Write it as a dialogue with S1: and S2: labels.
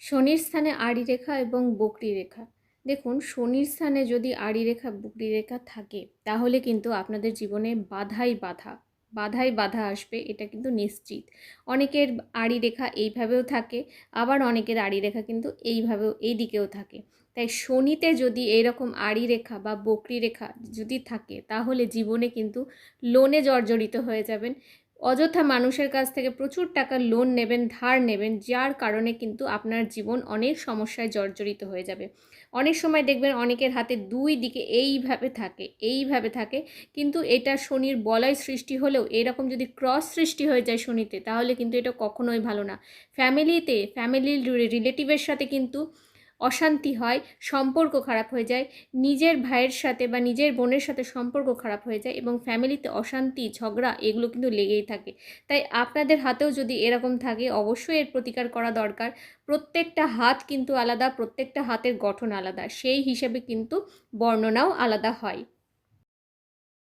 S1: শনির স্থানে আড়ি রেখা এবং বকরি রেখা। দেখুন, শনির স্থানে যদি আড়ি রেখা, বকরি রেখা থাকে, তাহলে কিন্তু আপনাদের জীবনে বাধাই বাধা বাধাই বাধা আসবে, এটা কিন্তু নিশ্চিত। অনেকের আড়ি রেখা এইভাবেও থাকে, আবার অনেকের আড়ি রেখা কিন্তু এইভাবেও, এই দিকেও থাকে। তাই শনিতে যদি এইরকম আড়ি রেখা বা বকরি রেখা যদি থাকে, তাহলে জীবনে কিন্তু লোনে জর্জরিত হয়ে যাবেন। অযথা মানুষের কাছ থেকে প্রচুর টাকা লোন নেবেন, ধার নেবেন, যার কারণে কিন্তু আপনার জীবন অনেক সমস্যায় জর্জরিত হয়ে যাবে। অনেক সময় দেখবেন অনেকের হাতে দুই দিকে এইভাবে থাকে এইভাবে থাকে, কিন্তু এটা শনির বলয় সৃষ্টি হলেও এরকম যদি ক্রস সৃষ্টি হয়ে যায় শনিতে, তাহলে কিন্তু এটা কখনোই ভালো না। ফ্যামিলিতে ফ্যামিলির রিলেটিভের সাথে কিন্তু অশান্তি হয়, সম্পর্ক খারাপ হয়ে যায়, নিজের ভাইয়ের সাথে বা নিজের বোনের সাথে সম্পর্ক খারাপ হয়ে যায় এবং ফ্যামিলিতে অশান্তি, ঝগড়া এগুলো কিন্তু লেগেই থাকে। তাই আপনাদের হাতেও যদি এরকম থাকে, অবশ্যই এর প্রতিকার করা দরকার। প্রত্যেকটা হাত কিন্তু আলাদা, প্রত্যেকটা হাতের গঠন আলাদা। সেই হিসেবে কিন্তু বর্ণনাও আলাদা হয়।